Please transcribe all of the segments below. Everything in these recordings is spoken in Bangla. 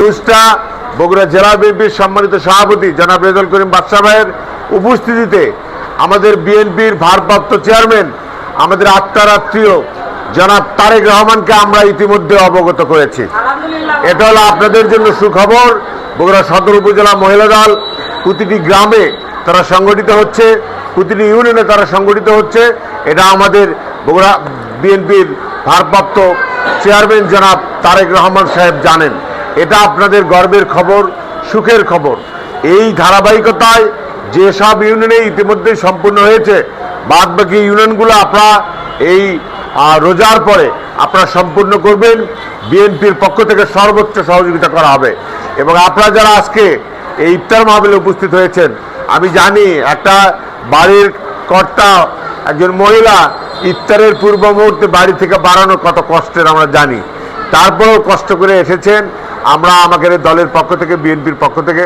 নিউজটা বগুড়া জেলা বিএনপির সম্মানিত সভাপতি জনাব রেজাল করিম বাদশাহ ভাইয়ের উপস্থিতিতে আমাদের বিএনপির ভারপ্রাপ্ত চেয়ারম্যান, আমাদের আত্মারাত্রীয় জনাব তারেক রহমানকে আমরা ইতিমধ্যে অবগত করেছি। এটা হলো আপনাদের জন্য সুখবর। বগুড়া সদর উপজেলা মহিলা দল প্রতিটি গ্রামে তারা সংগঠিত হচ্ছে, প্রতিটি ইউনিয়নে তারা সংগঠিত হচ্ছে। এটা আমাদের বগুড়া বিএনপির ভারপ্রাপ্ত চেয়ারম্যান জনাব তারেক রহমান সাহেব জানেন। এটা আপনাদের গর্বের খবর, সুখের খবর। এই ধারাবাহিকতায় যেসব ইউনিয়নে ইতিমধ্যে সম্পূর্ণ হয়েছে বাদ বাকি ইউনিয়নগুলো আপনারা এই রোজার পরে আপনারা সম্পূর্ণ করবেন। বিএনপির পক্ষ থেকে সর্বোচ্চ সহযোগিতা করা হবে। এবং আপনারা যারা আজকে এই ইফতার মাহবিলে উপস্থিত হয়েছেন, আমি জানি একটা বাড়ির কর্তা, একজন মহিলা ইফতারের পূর্ব মুহূর্তে বাড়ি থেকে বাড়ানো কত কষ্টের আমরা জানি। তারপরেও কষ্ট করে এসেছেন। আমরা আমাদের দলের পক্ষ থেকে, বিএনপির পক্ষ থেকে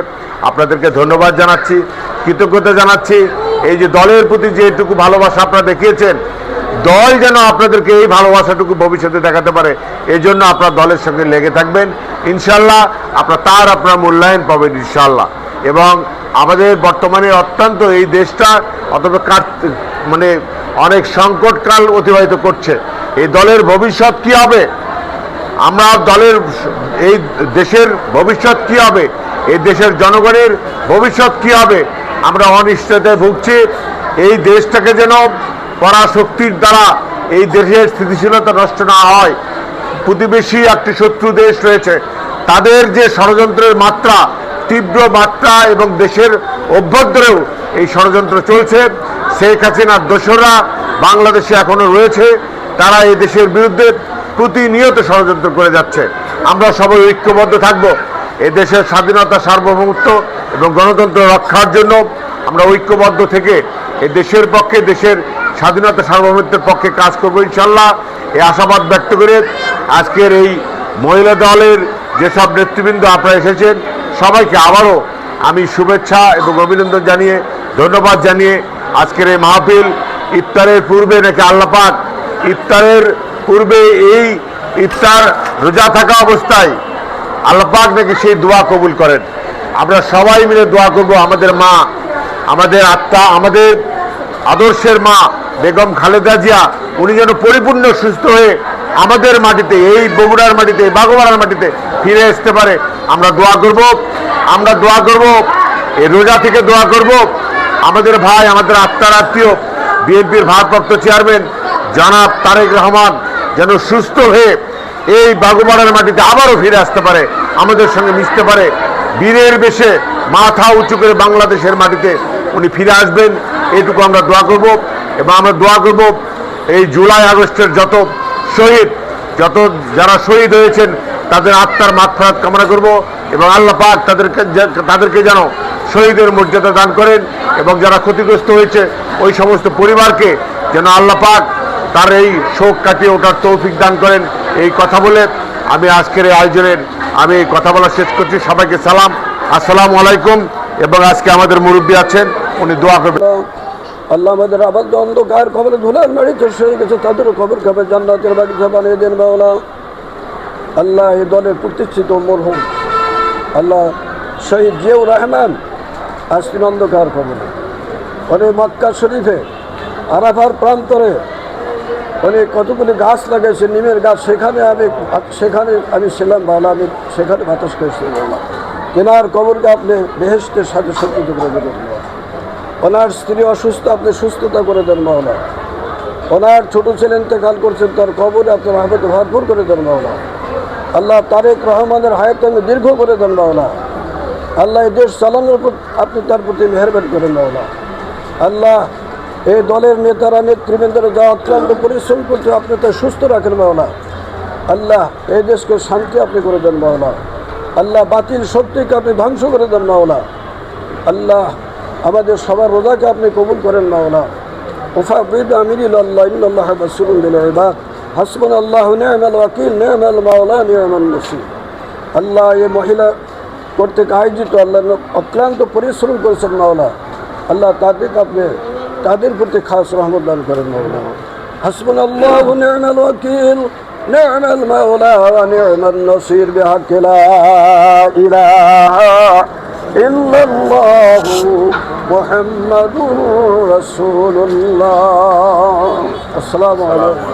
আপনাদেরকে ধন্যবাদ জানাচ্ছি, কৃতজ্ঞতা জানাচ্ছি। এই যে দলের প্রতি যেটুকু ভালোবাসা আপনারা দেখিয়েছেন, দল যেন আপনাদেরকে এই ভালোবাসাটুকু ভবিষ্যতে দেখাতে পারে এই জন্য আপনার দলের সঙ্গে লেগে থাকবেন। ইনশাল্লাহ আপনার তার আপনার মূল্যায়ন পাবেন ইনশাল্লাহ এবং আমাদের বর্তমানে অত্যন্ত এই দেশটা অথবা কাট মানে অনেক সংকটকাল অতিবাহিত করছে। এই দলের ভবিষ্যৎ কি হবে? আমরা দলের এই দেশের ভবিষ্যৎ কি হবে? এই দেশের জনগণের ভবিষ্যৎ কি হবে? আমরা অনিশ্চয়তায় ভুগছি। এই দেশটাকে যেন পরাশক্তির দ্বারা এই দেশের স্থিতিশীলতা নষ্ট না হয়। প্রতিবেশী একটি শত্রু দেশ রয়েছে। তাদের যে ষড়যন্ত্রের মাত্রা, তীব্র মাত্রা এবং দেশের অভ্যন্তরেও এই ষড়যন্ত্র চলছে। শেখ হাসিনার দোসররা বাংলাদেশে এখনও রয়েছে। তারা এই দেশের বিরুদ্ধে প্রতিনিয়ত ষড়যন্ত্র করে যাচ্ছে। আমরা সবাই ঐক্যবদ্ধ থাকব। এ দেশের স্বাধীনতা সার্বভৌমত্ব এবং গণতন্ত্র রক্ষার জন্য আমরা ঐক্যবদ্ধ থেকে এ দেশের পক্ষে, দেশের স্বাধীনতা সার্বভৌমত্বের পক্ষে কাজ করব ইনশাল্লাহ। এই আশাবাদ ব্যক্ত করে আজকের এই মহিলা দলের যেসব নেতৃবৃন্দ আপনারা এসেছেন, সবাইকে আবারও আমি শুভেচ্ছা এবং অভিনন্দন জানিয়ে, ধন্যবাদ জানিয়ে আজকের এই মাহফিল ইফতারের পূর্বে নাকি আল্লাপাক ইফতারের পূর্বে এই ইফতার রোজা থাকা অবস্থায় আল্লাপাক নাকি সেই দোয়া কবুল করেন। আমরা সবাই মিলে দোয়া করব, আমাদের মা, আমাদের আত্মা, আমাদের আদর্শের মা বেগম খালেদা জিয়া, উনি যেন পরিপূর্ণ সুস্থ হয়ে আমাদের মাটিতে, এই বগুড়ার মাটিতে বাগোয়ারার মাটিতে ফিরে আসতে পারে। আমরা দোয়া করব, আমরা দোয়া করব, এই রোজা থেকে দোয়া করব। আমাদের ভাই, আমাদের আত্মার আত্মীয়, বিএনপির ভারপ্রাপ্ত চেয়ারম্যান জনাব তারেক রহমান যেন সুস্থ হয়ে এই বাগুবাড়ার মাটিতে আবারও ফিরে আসতে পারে, আমাদের সঙ্গে মিশতে পারে। বীরের বেশে মাথা উঁচু করে বাংলাদেশের মাটিতে উনি ফিরে আসবেন এইটুকু আমরা দোয়া করব। এবং আমরা দোয়া করব এই জুলাই আগস্টের যত শহীদ, যত যারা শহীদ হয়েছেন, তাদের আত্মার মাত্রাত কামনা করব এবং আল্লাহ পাক তাদেরকে তাদেরকে যেন শহীদের মর্যাদা দান করেন এবং যারা ক্ষতিগ্রস্ত হয়েছে, ওই সমস্ত পরিবারকে যেন আল্লাহ পাক তার এই শোক কাটিয়ে ওঠার তৌফিক দান করেন। এই কথা বলে আমি আজকের এই আয়োজনের, আমি এই কথা বলা শেষ করছি। সবাইকে সালাম, আসসালামু আলাইকুম এবং আজকে আমাদের মুরব্বী আছেন, উনি দোয়া করবেন। আল্লাহ আমাদের আবাদ অন্ধকার খবরে ধুলার মারিতে সয়ে গেছে, তাদেরও খবর খাবে জান্নাতের বাগিচা বানিয়ে দেন বাউলা আল্লাহ এই দলের প্রতিষ্ঠিত মোর মরহুম আল্লাহ শহীদ জিয়াউর রহমান আসছেন অন্ধকার খবরে। অনেক মক্কা শরীফে আরাফার প্রান্তরে অনেক কতগুলি গাছ লাগাইছে নিমের গাছ, সেখানে আমি সেখানে আমি ছিলাম বাউলা আমি সেখানে বাতাস করেছি বাউলা কেনার কবরকে আপনি বেহেস্টের সাথে সজ্জিত করে দেবেন ওনার স্ত্রী অসুস্থ, আপনি সুস্থতা করে দেন মাওলা ওনার ছোট ছেলে ইন্তেকাল করছেন, তার কবরে আপনার রহমতে ভরপুর করে দেন মাওলা আল্লাহ তারেক রহমানের হায়াত আমি দীর্ঘ করে দেন মাওলা আল্লাহ দেশ চালানোর আপনি তার প্রতি মেহরবান করেন মাওলা আল্লাহ এই দলের নেতারা, নেতৃবৃন্দরা যা অত্যন্ত পরিশ্রম করছে, আপনি তা সুস্থ রাখেন মাওলা। আল্লাহ এই দেশকে শান্তি আপনি করে দেন মাওলা। আল্লাহ বাতিল শক্তিকে আপনি ধ্বংস করে দেন মাওলা। আল্লাহ আমাদের সবার রোজাকে আপনি কবুল করেন মাওলা। উফাবিদ আমিরিল আল্লাহ, ইন্নাল্লাহ বাসিরুল বিল ইবাদ। হাসবুন আল্লাহ নি'মাল ওয়াকিল নি'মাল মাওলা নি'মান নসির। আল্লাহ এই মহিলা কর্তৃক আয়োজিত আল্লাহ অক্লান্ত পরিশ্রম করেছেন মাওলা। আল্লাহ তাদেরকে আপনি তাদের প্রতি খাস রহমত দান করেন মাওলা হাসবুন আল্লাহ নি'মাল ওয়াকিল نعم المولى ونعم النصير بحق لا إله إلا الله محمد رسول الله السلام عليكم